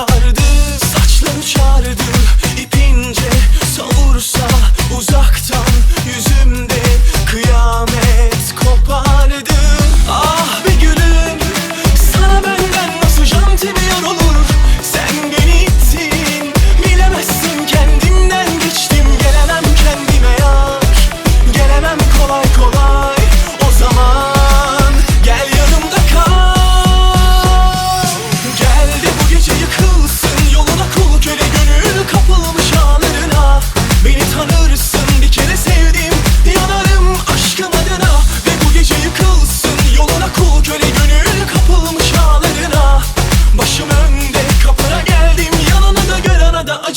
akardı Saçlarım çağırdı. İpince savursa uzaktan Yüzümde kıyamet kopardı. Ah be gülüm sana benden nasıl can temiyor olur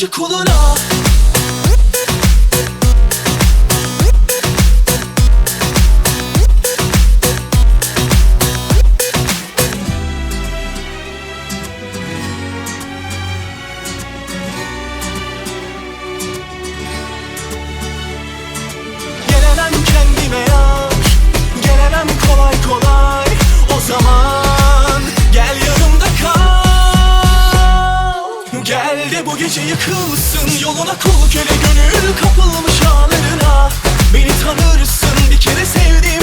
acı kuluna yıkılsın Yoluna kul köle gönül kapılmış ağlarına Beni tanırsın bir kere sevdim.